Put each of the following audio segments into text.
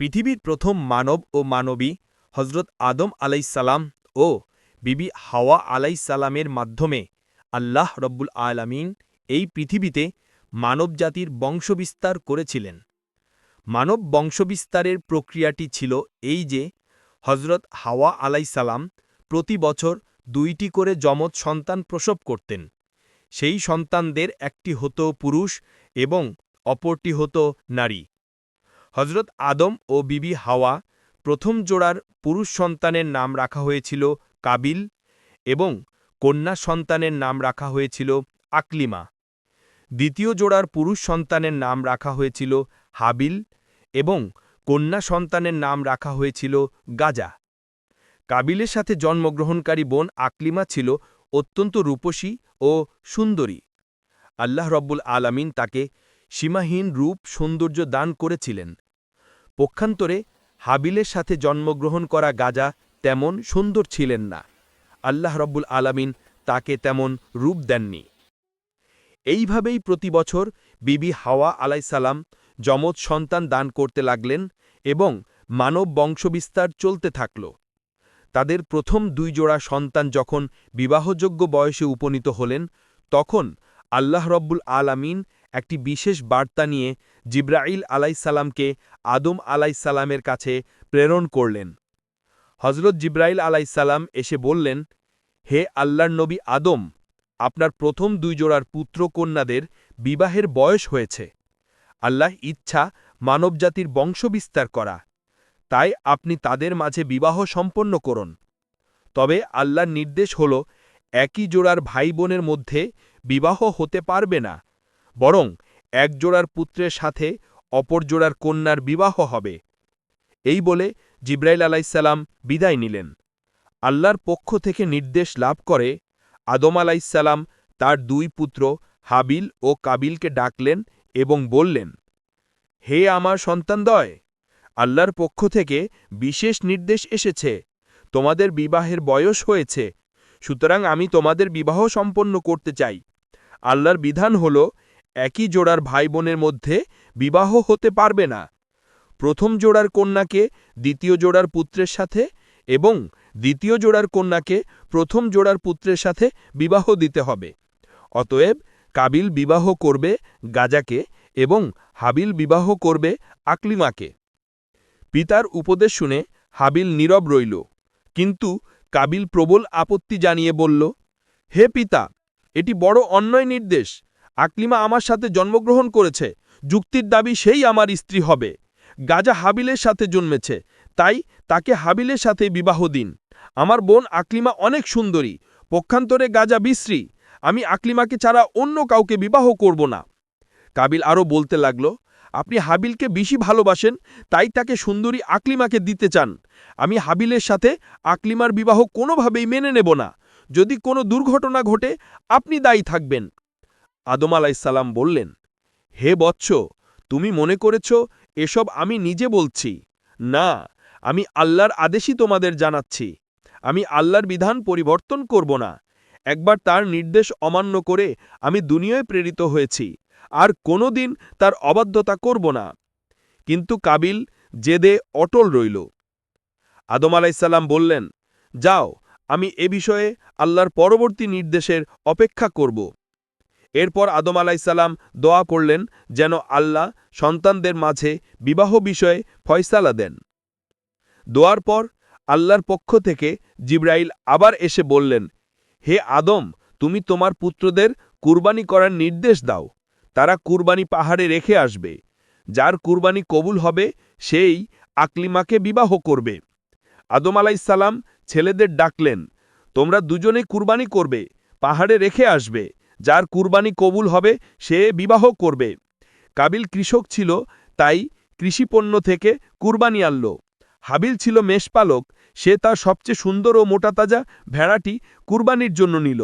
পৃথিবীর প্রথম মানব ও মানবী হজরত আদম আলাইসালাম ও বিবি হাওয়া আলাইসালামের মাধ্যমে আল্লাহ রব্বুল আলামিন এই পৃথিবীতে মানবজাতির বংশবিস্তার করেছিলেন। মানব বংশবিস্তারের প্রক্রিয়াটি ছিল এই যে হজরত হাওয়া আলাইসালাম প্রতি বছর দুইটি করে যমজ সন্তান প্রসব করতেন। সেই সন্তানদের একটি হতো পুরুষ এবং অপরটি হতো নারী। হজরত আদম ও বিবি হাওয়া প্রথম জোড়ার পুরুষ সন্তানের নাম রাখা হয়েছিল কাবিল এবং কন্যা সন্তানের নাম রাখা হয়েছিল আকলিমা। দ্বিতীয় জোড়ার পুরুষ সন্তানের নাম রাখা হয়েছিল হাবিল এবং কন্যা সন্তানের নাম রাখা হয়েছিল গাজা। কাবিলের সাথে জন্মগ্রহণকারী বোন আকলিমা ছিল অত্যন্ত রূপসী ও সুন্দরী। আল্লাহ রব্বুল আলামিন তাকে সীমাহীন রূপ সৌন্দর্য দান করেছিলেন। পক্ষান্তরে হাবিলের সাথে জন্মগ্রহণ করা গাজা তেমন সুন্দর ছিলেন না। আল্লাহ রব্বুল আলামিন তাকে তেমন রূপ দেননি। এইভাবেই প্রতি বছর বিবি হাওয়া আলাইসালাম যমজ সন্তান দান করতে লাগলেন এবং মানব বংশবিস্তার চলতে থাকল। তাদের প্রথম দুই জোড়া সন্তান যখন বিবাহযোগ্য বয়সে উপনীত হলেন, তখন আল্লাহ রব্বুল আলামিন একটি বিশেষ বার্তা নিয়ে জিব্রাইল আলাইসাল্লামকে আদম আলাইসাল্লামের কাছে প্রেরণ করলেন। হজরত জিব্রাইল আলাইসাল্লাম এসে বললেন, হে আল্লাহর নবী আদম, আপনার প্রথম দুই জোড়ার পুত্র কন্যাদের বিবাহের বয়স হয়েছে। আল্লাহ ইচ্ছা মানবজাতির বংশবিস্তার করা। তাই আপনি তাদের মাঝে বিবাহ সম্পন্ন করুন। তবে আল্লাহর নির্দেশ হল, একই জোড়ার ভাই বোনের মধ্যে বিবাহ হতে পারবে না, বরং এক জোড়ার পুত্রের সাথে অপর জোড়ার কন্যার বিবাহ হবে। এই বলে জিব্রাইল আলাইসাল্লাম বিদায় নিলেন। আল্লাহর পক্ষ থেকে নির্দেশ লাভ করে আদম আলাইসাল্লাম তার দুই পুত্র হাবিল ও কাবিলকে ডাকলেন এবং বললেন, হে আমার সন্তানদয় আল্লাহর পক্ষ থেকে বিশেষ নির্দেশ এসেছে। তোমাদের বিবাহের বয়স হয়েছে। সুতরাং আমি তোমাদের বিবাহ সম্পন্ন করতে চাই। আল্লাহর বিধান হল, একই জোড়ার ভাই বোনের মধ্যে বিবাহ হতে পারবে না। প্রথম জোড়ার কন্যাকে দ্বিতীয় জোড়ার পুত্রের সাথে এবং দ্বিতীয় জোড়ার কন্যাকে প্রথম জোড়ার পুত্রের সাথে বিবাহ দিতে হবে। অতএব কাবিল বিবাহ করবে গাজাকে এবং হাবিল বিবাহ করবে আকলিমাকে। পিতার উপদেশ শুনে হাবিল নীরব রইল। কিন্তু কাবিল প্রবল আপত্তি জানিয়ে বলল, হে পিতা, এটি বড় অন্যায় নির্দেশ। আকলিমা আমার সাথে জন্মগ্রহণ করেছে। যুক্তির দাবি সেই আমার স্ত্রী হবে। গাজা হাবিলের সাথে জন্মেছে। তাই তাকে হাবিলের সাথে বিবাহ দিন। আমার বোন আকলিমা অনেক সুন্দরী। পক্ষান্তরে গাজা বিশ্রী। আমি আকলিমাকে ছাড়া অন্য কাউকে বিবাহ করব না। কাবিল আরও বলতে লাগল আপনি হাবিলকে বেশি ভালোবাসেন, তাই তাকে সুন্দরী আকলিমাকে দিতে চান। আমি হাবিলের সাথে আকলিমার বিবাহ কোনোভাবেই মেনে নেব না। যদি কোনো দুর্ঘটনা ঘটে, আপনি দায়ী থাকবেন। আদম আলাইসাল্লাম বললেন, হে বৎস, তুমি মনে করেছ, এসব আমি নিজে বলছি? না, আমি আল্লাহর আদেশই তোমাদের জানাচ্ছি। আমি আল্লাহর বিধান পরিবর্তন করব না। একবার তার নির্দেশ অমান্য করে আমি দুনিয়ায় প্রেরিত হয়েছি। আর কোনো দিন তার অবাধ্যতা করব না। কিন্তু কাবিল জেদে অটল রইল। আদম আলাইসাল্লাম বললেন, যাও, আমি এ বিষয়ে আল্লাহর পরবর্তী নির্দেশের অপেক্ষা করব। এরপর আদম আলাইসাল্লাম দোয়া করলেন যেন আল্লাহ সন্তানদের মাঝে বিবাহ বিষয়ে ফয়সালা দেন। দোয়ার পর আল্লাহর পক্ষ থেকে জিব্রাইল আবার এসে বললেন, হে আদম, তুমি তোমার পুত্রদের কুরবানি করার নির্দেশ দাও। তারা কুরবানি পাহাড়ে রেখে আসবে। যার কুরবানি কবুল হবে, সেই আকলিমাকে বিবাহ করবে। আদম আলাইসাল্লাম ছেলেদের ডাকলেন, তোমরা দুজনে কুরবানি করবে, পাহাড়ে রেখে আসবে। যার কুরবানি কবুল হবে, সে বিবাহ করবে। কাবিল কৃষক ছিল, তাই কৃষিপণ্য থেকে কুরবানি আনল। হাবিল ছিল মেষপালক, সে তার সবচেয়ে সুন্দর ও মোটাতাজা ভেড়াটি কুরবানির জন্য নিল।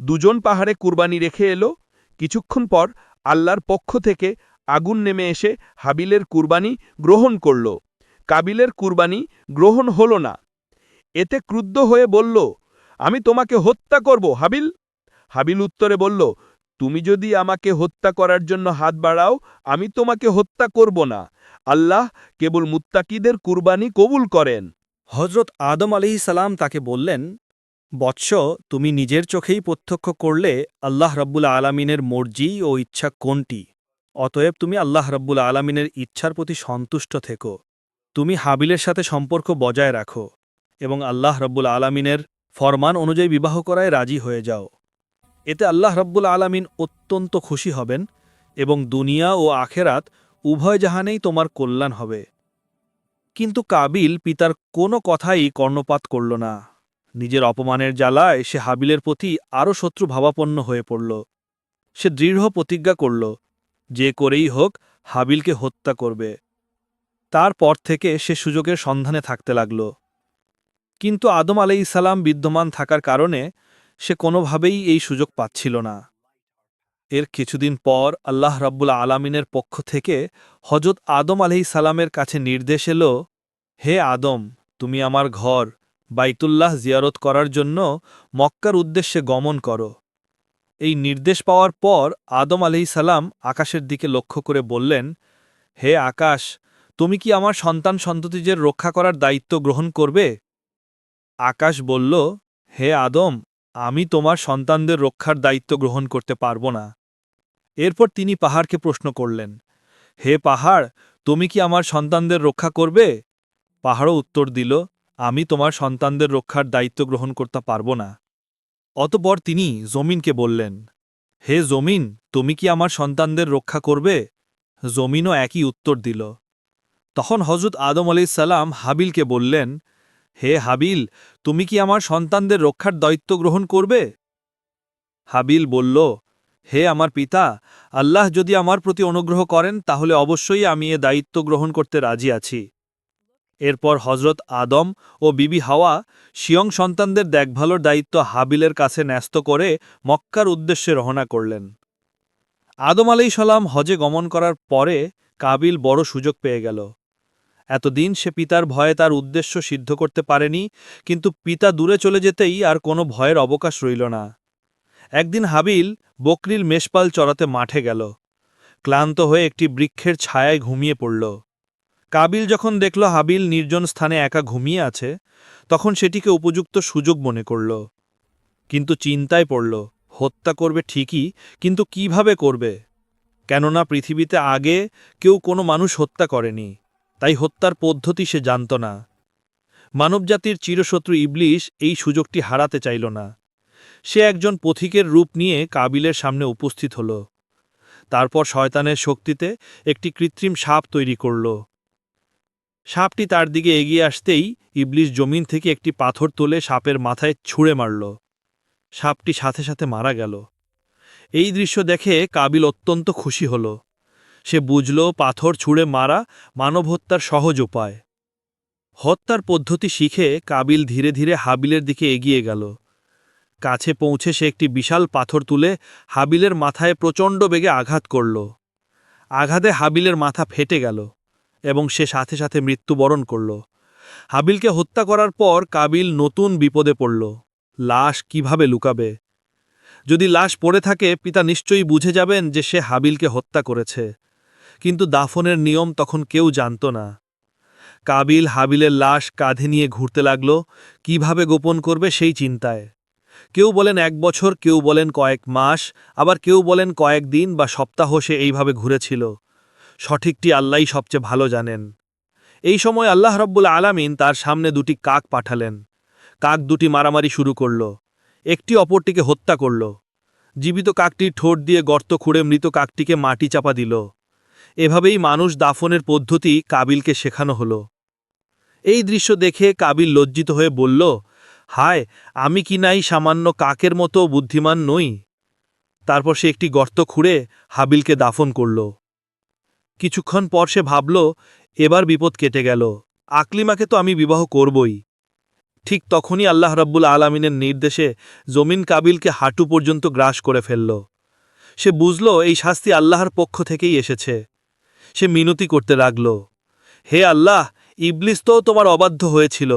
দুজন পাহাড়ে কুরবানি রেখে এলো। কিছুক্ষণ পর আল্লাহর পক্ষ থেকে আগুন নেমে এসে হাবিলের কুরবানি গ্রহণ করল। কাবিলের কুরবানি গ্রহণ হল না। এতে ক্রুদ্ধ হয়ে বলল, আমি তোমাকে হত্যা করব, হাবিল। হাবিল উত্তরে বলল, তুমি যদি আমাকে হত্যা করার জন্য হাত বাড়াও, আমি তোমাকে হত্যা করব না। আল্লাহ কেবল মুত্তাকিদের কুরবানি কবুল করেন। হজরত আদম আলিহি সালাম তাকে বললেন বৎস তুমি নিজের চোখেই প্রত্যক্ষ করলে আল্লাহ রব্বুল আলামিনের মর্জি ও ইচ্ছা কোনটি? অতএব তুমি আল্লাহ রব্বুল আলামিনের ইচ্ছার প্রতি সন্তুষ্ট থেকো। তুমি হাবিলের সাথে সম্পর্ক বজায় রাখো এবং আল্লাহ রব্বুল আলামিনের ফরমান অনুযায়ী বিবাহ করায় রাজি হয়ে যাও। এতে আল্লাহ রব্বুল আলামিন অত্যন্ত খুশি হবেন এবং দুনিয়া ও আখেরাত উভয় জাহানেই তোমার কল্যাণ হবে। কিন্তু কাবিল পিতার কোনো কথাই কর্ণপাত করল না। নিজের অপমানের জ্বালায় সে হাবিলের প্রতি আরও শত্রু ভাবাপন্ন হয়ে পড়ল। সে দৃঢ় প্রতিজ্ঞা করল, যে করেই হোক, হাবিলকে হত্যা করবে। তারপর থেকে সে সুযোগের সন্ধানে থাকতে লাগল। কিন্তু আদম আলাইসালাম বিদ্যমান থাকার কারণে সে কোনোভাবেই এই সুযোগ পাচ্ছিল না। এর কিছুদিন পর আল্লাহ রাব্বুল আলামিনের পক্ষ থেকে হজরত আদম আলাইসালামের কাছে নির্দেশ এলো, হে আদম, তুমি আমার ঘর বাইতুল্লাহ জিয়ারত করার জন্য মক্কার উদ্দেশ্যে গমন করো। এই নির্দেশ পাওয়ার পর আদম সালাম আকাশের দিকে লক্ষ্য করে বললেন, হে আকাশ, তুমি কি আমার সন্তান সন্ততিজের রক্ষা করার দায়িত্ব গ্রহণ করবে? আকাশ বলল, হে আদম, আমি তোমার সন্তানদের রক্ষার দায়িত্ব গ্রহণ করতে পারব না। এরপর তিনি পাহাড়কে প্রশ্ন করলেন, হে পাহাড়, তুমি কি আমার সন্তানদের রক্ষা করবে? পাহাড়ও উত্তর দিল আমি তোমার সন্তানদের রক্ষার দায়িত্ব গ্রহণ করতে পারব না। অতপর তিনি জমিনকে বললেন, হে জমিন, তুমি কি আমার সন্তানদের রক্ষা করবে? জমিনও একই উত্তর দিল। তখন হজরত আদম আলি সালাম হাবিলকে বললেন, হে হাবিল, তুমি কি আমার সন্তানদের রক্ষার দায়িত্ব গ্রহণ করবে? হাবিল বলল, হে আমার পিতা, আল্লাহ যদি আমার প্রতি অনুগ্রহ করেন, তাহলে অবশ্যই আমি এ দায়িত্ব গ্রহণ করতে রাজি আছি। এরপর হজরত আদম ও বিবি হাওয়া শিয়ং সন্তানদের দেখভালোর দায়িত্ব হাবিলের কাছে ন্যস্ত করে মক্কার উদ্দেশ্যে রহনা করলেন। আদম আলাই সালাম হজে গমন করার পরে কাবিল বড় সুযোগ পেয়ে গেল। এতদিন সে পিতার ভয়ে তার উদ্দেশ্য সিদ্ধ করতে পারেনি, কিন্তু পিতা দূরে চলে যেতেই আর কোনো ভয়ের অবকাশ রইল না। একদিন হাবিল বকরিল মেষপাল চড়াতে মাঠে গেল। ক্লান্ত হয়ে একটি বৃক্ষের ছায়ায় ঘুমিয়ে পড়ল। কাবিল যখন দেখল হাবিল নির্জন স্থানে একা ঘুমিয়ে আছে, তখন সেটিকে উপযুক্ত সুযোগ মনে করল। কিন্তু চিন্তায় পড়ল, হত্যা করবে ঠিকই, কিন্তু কীভাবে করবে? কেননা পৃথিবীতে আগে কেউ কোনো মানুষ হত্যা করেনি, তাই হত্যার পদ্ধতি সে জানত না। মানবজাতির চিরশত্রু ইবলিশ এই সুযোগটি হারাতে চাইল না। সে একজন পথিকের রূপ নিয়ে কাবিলের সামনে উপস্থিত হল। তারপর শয়তানের শক্তিতে একটি কৃত্রিম সাপ তৈরি করল। সাপটি তার দিকে এগিয়ে আসতেই ইবলিশ জমিন থেকে একটি পাথর তুলে সাপের মাথায় ছুঁড়ে মারল। সাপটি সাথে সাথে মারা গেল। এই দৃশ্য দেখে কাবিল অত্যন্ত খুশি হল। সে বুঝল, পাথর ছুঁড়ে মারা মানব হত্যার সহজ উপায়। হত্যার পদ্ধতি শিখে কাবিল ধীরে ধীরে হাবিলের দিকে এগিয়ে গেল। কাছে পৌঁছে সে একটি বিশাল পাথর তুলে হাবিলের মাথায় প্রচণ্ড বেগে আঘাত করল। আঘাতে হাবিলের মাথা ফেটে গেল। এবং সে সাথে সাথে মৃত্যুবরণ করল। হাবিলকে হত্যা করার পর কাবিল নতুন বিপদে পড়ল। লাশ কীভাবে লুকাবে? যদি লাশ পড়ে থাকে, পিতা নিশ্চয়ই বুঝে যাবেন যে সে হাবিলকে হত্যা করেছে। কিন্তু দাফনের নিয়ম তখন কেউ জানত না। কাবিল হাবিলের লাশ কাঁধে নিয়ে ঘুরতে লাগল, কীভাবে গোপন করবে সেই চিন্তায়। কেউ বলেন এক বছর, কেউ বলেন কয়েক মাস, আবার কেউ বলেন কয়েক দিন বা সপ্তাহ সে এইভাবে ঘুরেছিল। সঠিকটি আল্লাহই সবচেয়ে ভালো জানেন। এই সময় আল্লাহ রব্বুল আলামিন তার সামনে দুটি কাক পাঠালেন। কাক দুটি মারামারি শুরু করল। একটি অপরটিকে হত্যা করল। জীবিত কাকটির ঠোঁট দিয়ে গর্ত খুঁড়ে মৃত কাকটিকে মাটি চাপা দিল। এভাবেই মানুষ দাফনের পদ্ধতি কাবিলকে শেখানো হলো। এই দৃশ্য দেখে কাবিল লজ্জিত হয়ে বলল, হায়, আমি কি নাই সামান্য কাকের মতো বুদ্ধিমান নই? তারপর সে একটি গর্ত খুঁড়ে হাবিলকে দাফন করল। কিছুক্ষণ পর সে ভাবল, এবার বিপদ কেটে গেল। আকলিমাকে তো আমি বিবাহ করবই। ঠিক তখনই আল্লাহ রব্বুল আলমিনের নির্দেশে জমিন কাবিলকে হাঁটু পর্যন্ত গ্রাস করে ফেলল। সে বুঝল, এই শাস্তি আল্লাহর পক্ষ থেকেই এসেছে। সে মিনতি করতে লাগল, হে আল্লাহ, ইবলিস তো তোমার অবাধ্য হয়েছিল,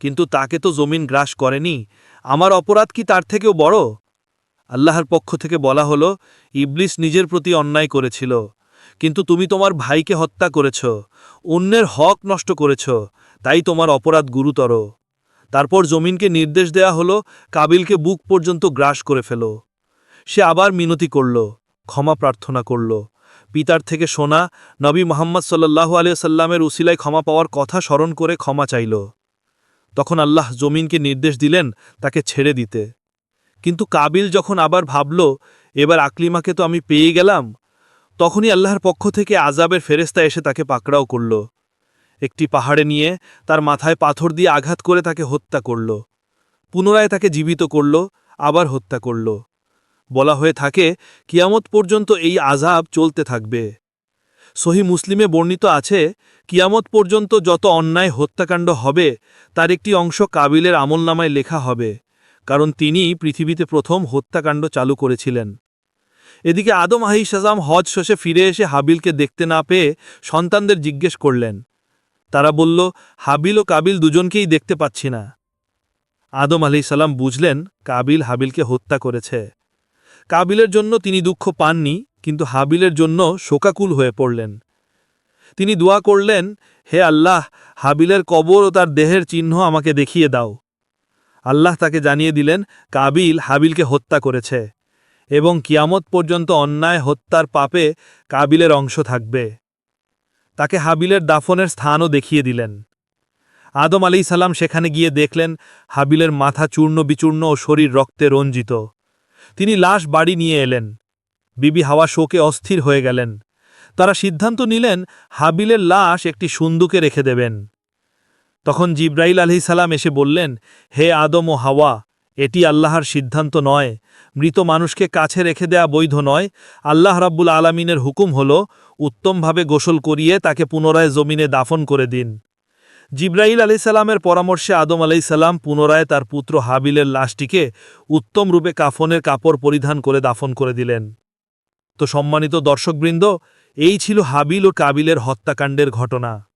কিন্তু তাকে তো জমিন গ্রাস করেনি। আমার অপরাধ কি তার থেকেও বড়? আল্লাহর পক্ষ থেকে বলা হলো, ইবলিস নিজের প্রতি অন্যায় করেছিল। কিন্তু তুমি তোমার ভাইকে হত্যা করেছ, অন্যের হক নষ্ট করেছ, তাই তোমার অপরাধ গুরুতর। তারপর জমিনকে নির্দেশ দেয়া হলো, কাবিলকে বুক পর্যন্ত গ্রাস করে ফেলো। সে আবার মিনতি করল, ক্ষমা প্রার্থনা করল। পিতার থেকে শোনা নবী মোহাম্মদ সাল্লাহু আলিয়া সাল্লামের উসিলায় ক্ষমা পাওয়ার কথা স্মরণ করে ক্ষমা চাইল। তখন আল্লাহ জমিনকে নির্দেশ দিলেন তাকে ছেড়ে দিতে। কিন্তু কাবিল যখন আবার ভাবল, এবার আকলিমাকে তো আমি পেয়ে গেলাম তখনই আল্লাহর পক্ষ থেকে আজাবের ফেরেস্তা এসে তাকে পাকড়াও করল। একটি পাহাড়ে নিয়ে তার মাথায় পাথর দিয়ে আঘাত করে তাকে হত্যা করল। পুনরায় তাকে জীবিত করল, আবার হত্যা করল। বলা হয়ে থাকে, কিয়ামত পর্যন্ত এই আজাব চলতে থাকবে। সহি মুসলিমে বর্ণিত আছে, কিয়ামত পর্যন্ত যত অন্যায় হত্যাকাণ্ড হবে, তার একটি অংশ কাবিলের আমলনামায় লেখা হবে, কারণ তিনি পৃথিবীতে প্রথম হত্যাকাণ্ড চালু করেছিলেন। এদিকে আদম আহিসাজাম হজ শেষে ফিরে এসে হাবিলকে দেখতে না পেয়ে সন্তানদের জিজ্ঞেস করলেন। তারা বলল, হাবিল ও কাবিল দুজনকেই দেখতে পাচ্ছি না। আদম আলিসাল্লাম বুঝলেন, কাবিল হাবিলকে হত্যা করেছে। কাবিলের জন্য তিনি দুঃখ পাননি, কিন্তু হাবিলের জন্য শোকাকুল হয়ে পড়লেন। তিনি দোয়া করলেন, হে আল্লাহ, হাবিলের কবর ও তার দেহের চিহ্ন আমাকে দেখিয়ে দাও। আল্লাহ তাকে জানিয়ে দিলেন, কাবিল হাবিলকে হত্যা করেছে। এবং কিয়ামত পর্যন্ত অন্যায় হত্যার পাপে কাবিলের অংশ থাকবে। তাকে হাবিলের দাফনের স্থানও দেখিয়ে দিলেন। আদম আলী সালাম সেখানে গিয়ে দেখলেন, হাবিলের মাথা চূর্ণ বিচূর্ণ ও শরীর রক্তে রঞ্জিত। তিনি লাশ বাড়ি নিয়ে এলেন। বিবি হাওয়া শোকে অস্থির হয়ে গেলেন। তারা সিদ্ধান্ত নিলেন, হাবিলের লাশ একটি সুন্দুকে রেখে দেবেন। তখন জিব্রাইল আলহি সালাম এসে বললেন, হে আদম ও হাওয়া এটি আল্লাহর সিদ্ধান্ত নয়। মৃত মানুষকে কাছে রেখে দেয়া বৈধ নয়। আল্লাহ রাব্বুল আলামিনের হুকুম হল, উত্তমভাবে গোসল করিয়ে তাকে পুনরায় জমিনে দাফন করে দিন। জিব্রাইল আলি সালামের পরামর্শে আদম আলাই সালাম পুনরায় তার পুত্র হাবিলের লাশটিকে উত্তম রূপে কাফনের কাপড় পরিধান করে দাফন করে দিলেন। তো সম্মানিত দর্শকবৃন্দ, এই ছিল হাবিল ও কাবিলের হত্যাকাণ্ডের ঘটনা।